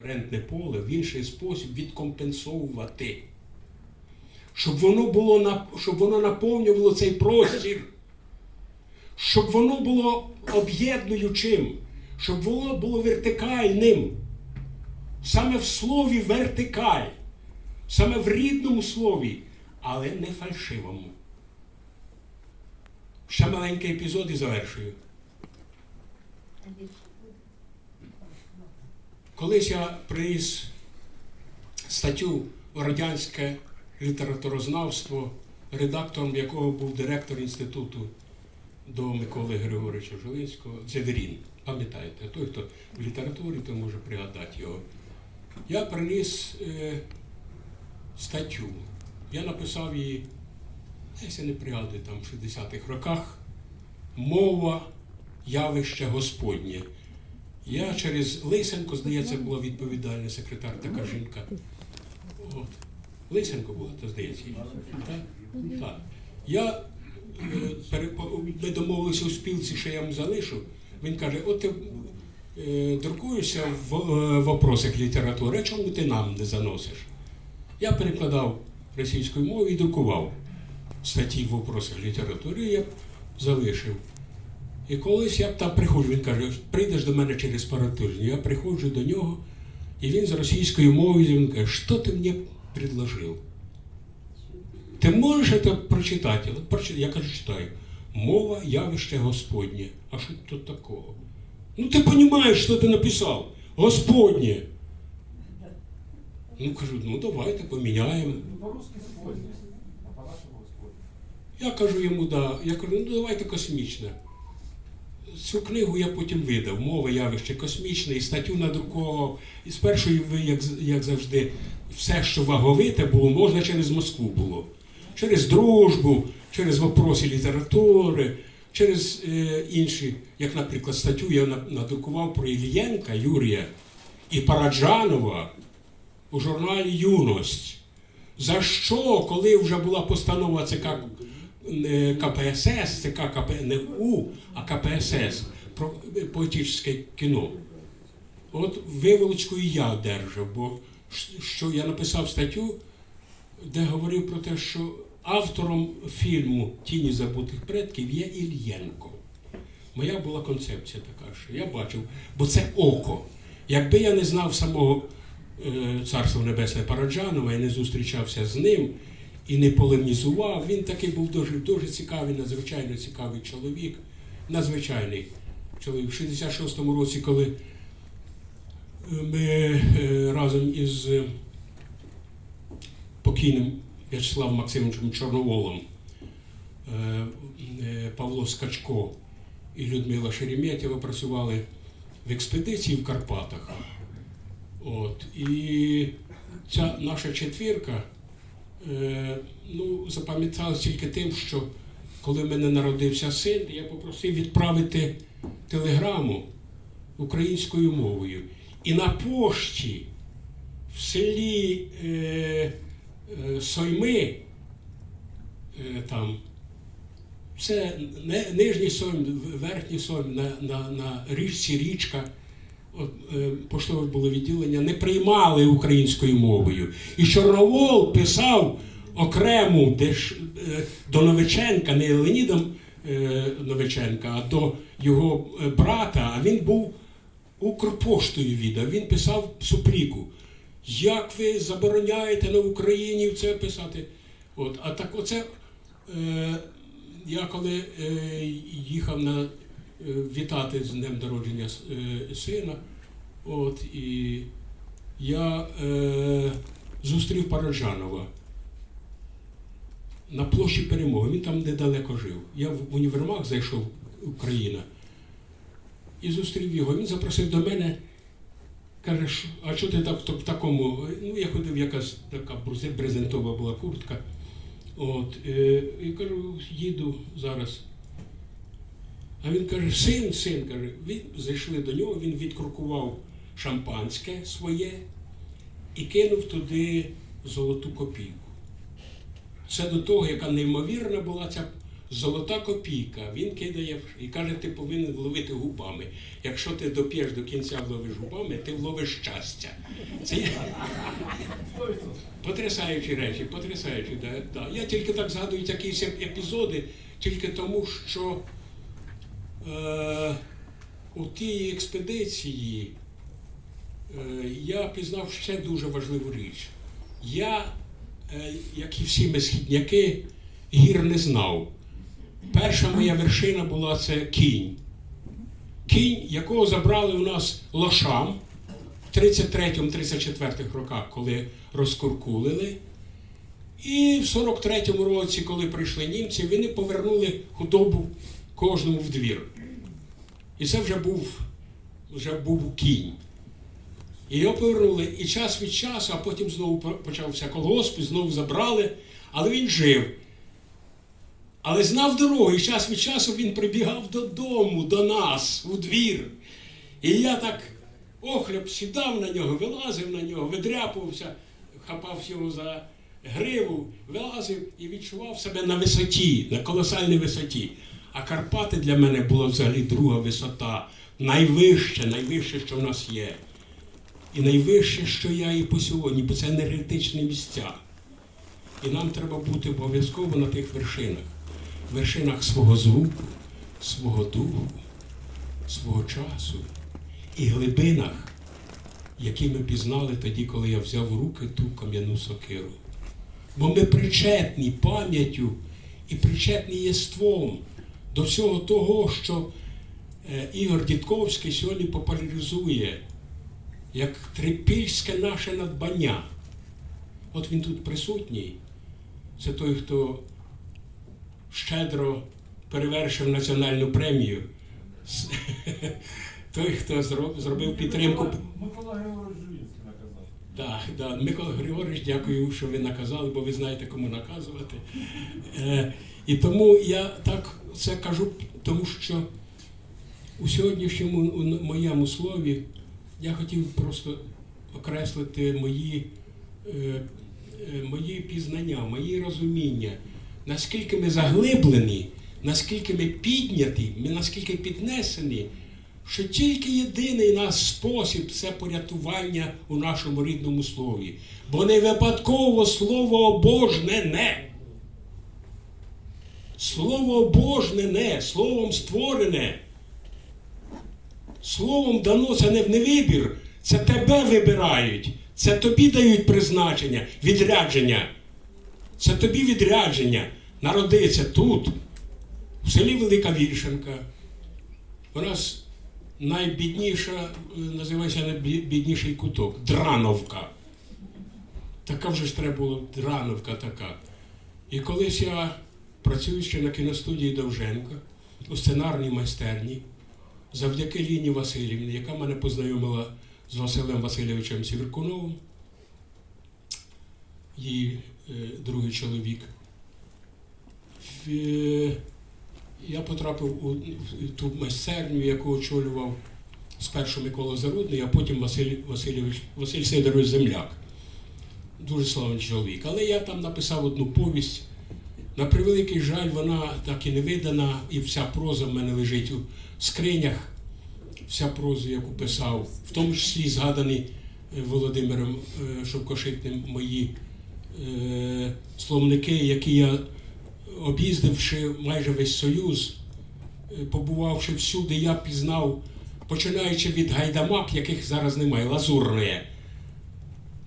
рентне поле в інший спосіб відкомпенсовувати. Щоб воно було щоб воно наповнювало цей простір, щоб воно було об'єднуючим, щоб воно було вертикальним. Саме в слові вертикаль, саме в рідному слові, але не фальшивому. Ще маленький епізод і завершую. Колись я приніс статтю радянське літературознавство, редактором якого був директор інституту до Миколи Григоровича Жилинського, Дзеверін. Пам'ятаєте, той, хто в літературі, то може пригадати його. Я приніс е, статтю. Я написав її, я не пригадую, там в 60-х роках. Мова явище Господнє. Я через Лисенко, здається, була відповідальна секретар, така жінка. От. Лисенко була, то здається. Так? Так. Я е, ми домовилися у спілці, що я йому залишу. Він каже: от ти е, друкуєшся в е, вопросах літератури, чому ти нам не заносиш? Я перекладав російською мовою і друкував статті в вопросах літератури, я залишив. І колись я б там приходжу, він каже, прийдеш до мене через пару тижнів. Я приходжу до нього, і він з російською мовою він каже, що ти мені предложив? Ти можеш це прочитати? Я кажу, читаю. Мова явище Господнє. А що тут такого? Ну ти розумієш, що ти написав? Господнє. Ну кажу, ну давайте поміняємо. Ну, по-русски. Я кажу йому, да. Я кажу, ну давайте космічне. Цю книгу я потім видав, мова явище космічне, і статтю надрукував. І спершу, як, як завжди, все, що ваговите було, можна через Москву було. Через дружбу, через вопроси літератури, через е, інші, як, наприклад, статтю я на- надрукував про Ільєнка Юрія і Параджанова у журналі Юність. За що, коли вже була постанова ЦК е, КПСС, ЦК КП, не У, а КПСС про поетичне кіно. От виволочку і я держав, бо що я написав статтю, де говорив про те, що автором фільму Тіні забутих предків є Ільєнко. Моя була концепція така, що я бачив, бо це око. Якби я не знав самого е, Царство Небесне Параджанова і не зустрічався з ним і не полемізував, він такий був дуже, дуже цікавий, надзвичайно цікавий чоловік, надзвичайний чоловік. В 66-му році, коли е, ми е, разом із е, покійним В'ячеславом Максимовичем Чорноволом, Павло Скачко і Людмила Шереметєва працювали в експедиції в Карпатах. От, і ця наша четвірка ну, запам'яталася тільки тим, що коли в мене народився син, я попросив відправити телеграму українською мовою. І на пошті в селі е, е, Сойми, е, там, це нижній Сойм, верхній Сойм на, на, на річці річка. Е, поштове було відділення, не приймали українською мовою. І Чорновол писав окрему е, до Новиченка, не Леонідом е, Новиченка, а до його брата. А він був Укрпоштою віддав. Він писав супліку. Як ви забороняєте на Україні це писати? От, а так оце е, я коли е, їхав на вітати з днем народження е, сина, от, і я е, зустрів Параджанова на площі перемоги. Він там недалеко жив. Я в універмаг зайшов Україна і зустрів його. Він запросив до мене. Каже, а що ти так в такому? Ну, я ходив, якась така брезентова була куртка. От, е, і кажу, їду зараз. А він каже, син, син, каже, він зайшли до нього, він відкрукував шампанське своє і кинув туди золоту копійку. Це до того, яка неймовірна була ця Золота копійка, він кидає і каже, ти повинен вловити губами. Якщо ти доп'єш до кінця вловиш губами, ти вловиш щастя. Це потрясаючі речі, потрясаючі. Да, да. Я тільки так згадую якісь епізоди, тільки тому, що е, у тій експедиції е, я пізнав ще дуже важливу річ. Я, е, як і всі ми східняки, гір не знав. Перша моя вершина була це кінь. Кінь, якого забрали у нас лошам в 33-34 роках, коли розкуркулили. І в 43-му році, коли прийшли німці, вони повернули худобу кожному в двір. І це вже був, вже був кінь. І його повернули і час від часу, а потім знову почався колгосп, і знову забрали, але він жив. Але знав дорогу, і час від часу він прибігав додому, до нас, у двір. І я так охляб сідав на нього, вилазив на нього, видряпувався, хапав його за гриву, вилазив і відчував себе на висоті, на колосальній висоті. А Карпати для мене була взагалі друга висота, найвище, найвище, що в нас є. І найвище, що я і по сьогодні, бо це енергетичні місця. І нам треба бути обов'язково на тих вершинах, вершинах свого звуку, свого духу, свого часу і глибинах, які ми пізнали тоді, коли я взяв в руки ту кам'яну сокиру. Бо ми причетні пам'яттю і причетні єством до всього того, що е, Ігор Дідковський сьогодні популяризує як трипільське наше надбання. От він тут присутній. Це той, хто щедро перевершив національну премію. Той, хто зробив підтримку. Микола Григорович Так, да. Микола Григорович, дякую, що ви наказали, бо ви знаєте, кому наказувати. Е, і тому я так це кажу, тому що у сьогоднішньому у моєму слові я хотів просто окреслити мої, е, е, мої пізнання, мої розуміння, наскільки ми заглиблені, наскільки ми підняті, ми наскільки піднесені, що тільки єдиний наш спосіб це порятування у нашому рідному слові. Бо не випадково слово обожнене. Слово обожнене, словом створене. Словом дано це не в невибір, це тебе вибирають, це тобі дають призначення, відрядження. Це тобі відрядження. Народиться тут, в селі Велика Вільшенка. У нас найбідніша, е, називається найбідніший куток Драновка. Така вже ж треба було Драновка така. І колись я працюючи на кіностудії Довженка у сценарній майстерні, завдяки Ліні Васильівні, яка мене познайомила з Василем Васильовичем Сіверкуновим, її е, другий чоловік. В- я потрапив у ту майстерню, яку очолював спершу Микола Зарудний, а потім Василь, Васильович, Василь Сидорович Земляк. Дуже славний чоловік. Але я там написав одну повість. На превеликий жаль, вона так і не видана, і вся проза в мене лежить у скринях, вся проза, яку писав, в тому числі згадані е, Володимиром е, Шовкошитним мої е, словники, які я об'їздивши майже весь Союз, е, побувавши всюди, я пізнав, починаючи від гайдамак, яких зараз немає, лазурне.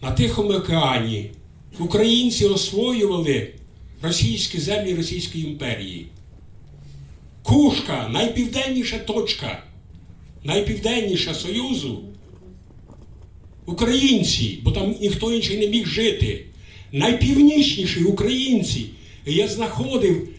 На Тихому океані українці освоювали російські землі Російської імперії. Кушка найпівденніша точка, найпівденніша Союзу. Українці, бо там ніхто інший не міг жити. Найпівнічніші українці. І я знаходив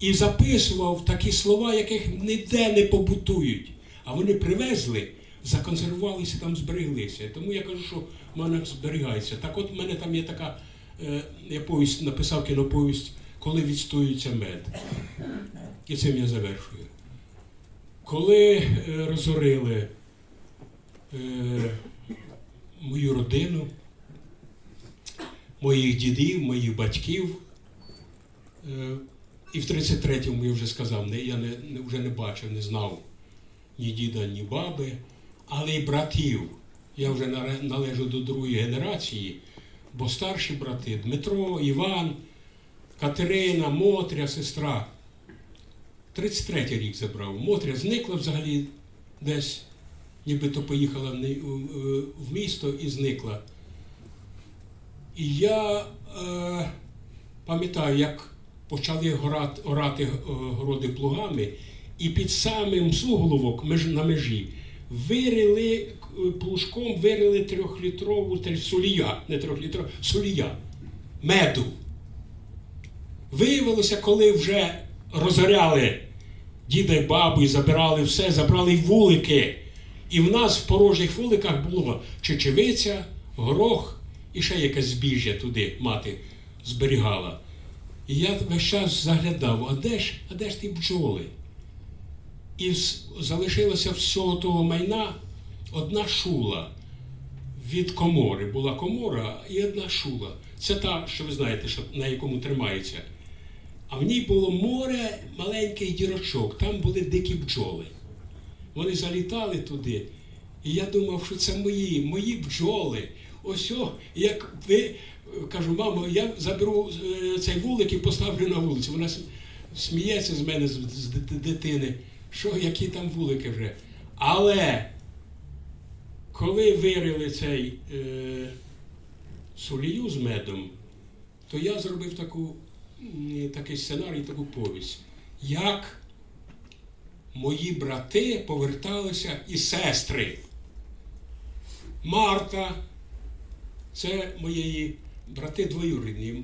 і записував такі слова, яких ніде не побутують. А вони привезли, законсервувалися, там збереглися. Тому я кажу, що в мене зберігається. Так от в мене там є така, е, я повість написав кіноповість, коли відстоюється мед. І цим я завершую. Коли е, розорили е, мою родину, моїх дідів, моїх батьків, І в 33-му я вже сказав, не, я не, вже не бачив, не знав ні діда, ні баби, але й братів. Я вже належу до другої генерації, бо старші брати Дмитро, Іван, Катерина, Мотря, сестра. 33-й рік забрав. Мотря зникла взагалі десь, нібито поїхала в місто і зникла. І я е, пам'ятаю, як почали горати, орати е, городи плугами, і під самим суголовок на межі вирили е, плужком вирили трьохлітрову тр- солія, не трьохлітрову, солія, меду. Виявилося, коли вже розоряли діда й бабу і забирали все, забрали й вулики. І в нас в порожніх вуликах було чечевиця, горох і ще якесь збіжжя туди мати зберігала. І я весь час заглядав, а де ж, а де ж ті бджоли? І залишилося всього того майна одна шула від комори. Була комора і одна шула. Це та, що ви знаєте, що, на якому тримається. А в ній було море маленьких дірочок, там були дикі бджоли. Вони залітали туди. І я думав, що це мої, мої бджоли. Ось о, як ви кажу, мамо, я заберу е, цей вулик і поставлю на вулицю. Вона сміється з мене з, дитини. Що, які там вулики вже? Але коли вирили цей е, солію з медом, то я зробив таку, такий сценарій, таку повість. Як мої брати поверталися і сестри. Марта, це моєї брати двоюрідні, е,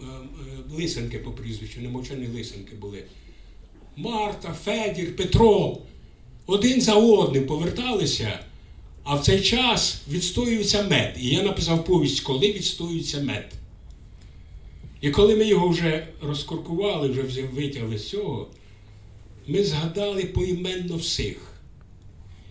лисенки по прізвищу, немовчані лисенки були. Марта, Федір, Петро один за одним поверталися, а в цей час відстоюється мед. І я написав повість, коли відстоюється мед. І коли ми його вже розкоркували, вже витягли з цього, ми згадали поіменно всіх.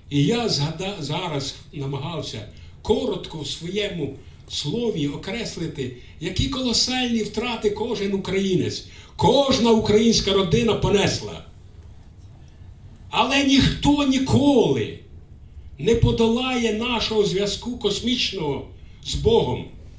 І я згада, зараз намагався коротко в своєму слові окреслити, які колосальні втрати кожен українець, кожна українська родина понесла. Але ніхто ніколи не подолає нашого зв'язку космічного з Богом.